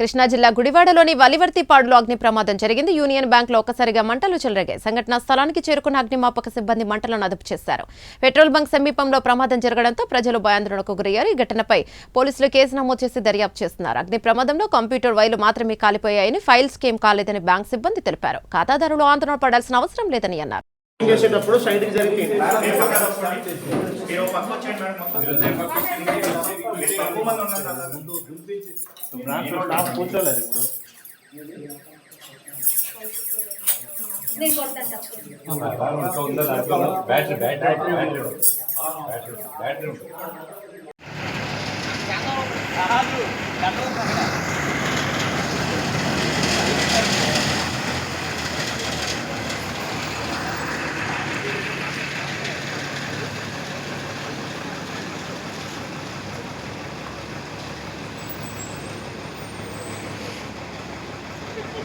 కృష్ణా జిల్లా గుడివాడలోని వలివర్తిపాడులో అగ్ని ప్రమాదం జరిగింది. యూనియన్ బ్యాంక్లో ఒక్కసారిగా మంటలు చెలరేగాయి. సంఘటనా స్థలానికి చేరుకున్న అగ్నిమాపక సిబ్బంది మంటలను అదుపు చేశారు. పెట్రోల్ బంక్ సమీపంలో ప్రమాదం జరగడంతో ప్రజలు భయాందోళనకు గురయ్యారు. ఈ ఘటనపై పోలీసులు కేసు నమోదు చేసి దర్యాప్తు చేస్తున్నారు. అగ్ని ప్రమాదంలో కంప్యూటర్ వైర్లు మాత్రమే కాలిపోయాయని ఫైల్స్ కేం కాలేదని బ్యాంక్ సిబ్బంది తెలిపారు. ఖాతాదారులు ఆందోళన పడాల్సిన అవసరం లేదని అన్నారు. చేసేటప్పుడు సైడ్కి జరిగి కూర్చోలేదు ఇప్పుడు బ్యాటరీ బ్యాటరీ బ్యాటరీ బ్యాటరీ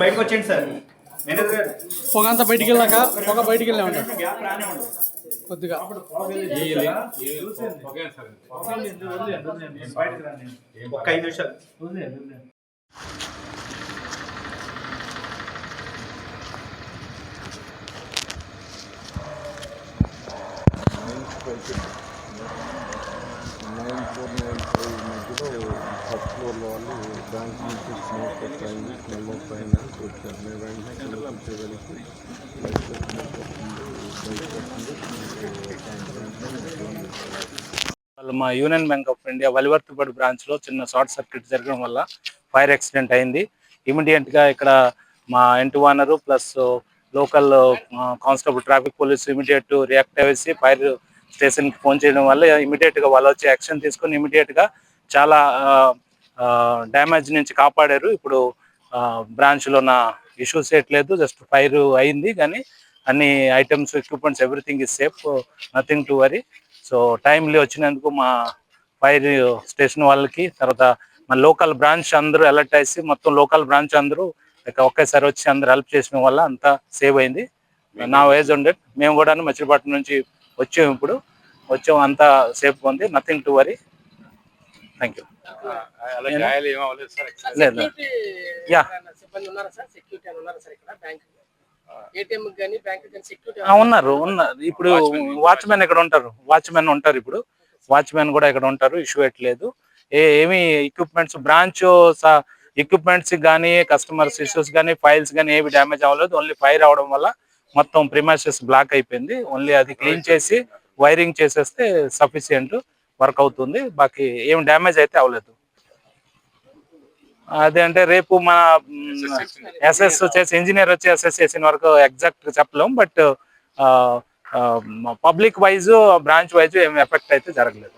బయటకు వచ్చేయండి సార్. పొగ అంతా బయటికి వెళ్ళాక పొగ బయటికి వెళ్ళా ఉంటా గ్యాప్ రానే ఉండదు కొద్దిగా. ఒక్క ఐదు నిమిషాలు. నైన్ ఫోర్ నైన్ ఫైవ్ మధ్యలో ఫస్ట్ ఫ్లోర్లో వాళ్ళు బ్యాంక్ నుంచి స్మోక్ వస్తాయి స్మెల్ ఫైనాన్స్ వచ్చారు మేము వెంటనే కింద కూర్చోగలిగి బయట స్మోక్ వస్తుంది బయట వస్తుంది వాళ్ళు మా యూనియన్ బ్యాంక్ ఆఫ్ ఇండియా వలివర్తిపడి బ్రాంచ్లో చిన్న షార్ట్ సర్క్యూట్ జరగడం వల్ల ఫైర్ యాక్సిడెంట్ అయింది. ఇమీడియట్గా ఇక్కడ మా ఇంటి owner plus local constable traffic police immediate react అయ్యేసి fire స్టేషన్కి ఫోన్ చేయడం వల్ల ఇమీడియట్గా వాళ్ళు వచ్చి యాక్షన్ తీసుకొని ఇమీడియట్గా చాలా డ్యామేజ్ నుంచి కాపాడారు. ఇప్పుడు బ్రాంచ్లో నా ఇష్యూస్ ఏట్లేదు జస్ట్ ఫైర్ అయింది కానీ అన్ని items equipments everything is safe nothing to worry. So timely వచ్చినందుకు మా ఫైర్ స్టేషన్ వాళ్ళకి తర్వాత మా లోకల్ బ్రాంచ్ అందరూ అలర్ట్ అయ్యి మొత్తం లోకల్ బ్రాంచ్ అందరూ ఇక ఒకేసారి వచ్చి అందరూ హెల్ప్ చేసిన వల్ల అంతా సేవ్ అయింది. నా వేజ్ ఉండే మేము కూడా మచిలీపట్నం నుంచి వచ్చాము ఇప్పుడు. వచ్చాము అంతా సేఫ్ ఉంది. Nothing to worry thank you లేదు ఉన్నారా సార్? సెక్యూరిటీ అని ఉన్నారా సార్ ఇక్కడ బ్యాంక్ ఏటీఎం కానీ బ్యాంక్ కానీ సెక్యూరిటీ ఆ, ఉన్నారు ఉన్నారు. ఇప్పుడు వాచ్మెన్ ఇక్కడ ఉంటారు? వాచ్మెన్ ఉంటారు ఇప్పుడు. వాచ్మెన్ కూడా ఇక్కడ ఉంటారు? ఇష్యూ ఎట్లేదు. ఏ ఏమి ఎక్విప్మెంట్స్ బ్రాంచ్ ఎక్విప్మెంట్స్ కానీ కస్టమర్స్ ఇష్యూస్ కానీ ఫైల్స్ కానీ ఏవి డ్యామేజ్ అవ్వలేదు. ఓన్లీ ఫైర్ అవడం వల్ల మొత్తం ప్రిమైసెస్ బ్లాక్ అయిపోయింది. ఓన్లీ అది క్లీన్ చేసి వైరింగ్ చేసేస్తే సఫిషియంట్ వర్క్ అవుతుంది. బాకీ ఏం డ్యామేజ్ అయితే అవ్వలేదు. అదే అంటే రేపు మన ఎస్ఎస్ వచ్చేసి ఇంజనీర్ వచ్చి ఎస్ఎస్ చేసిన వరకు ఎగ్జాక్ట్ చెప్పలేం. But public wise branch wise ఏమి ఎఫెక్ట్ అయితే జరగలేదు.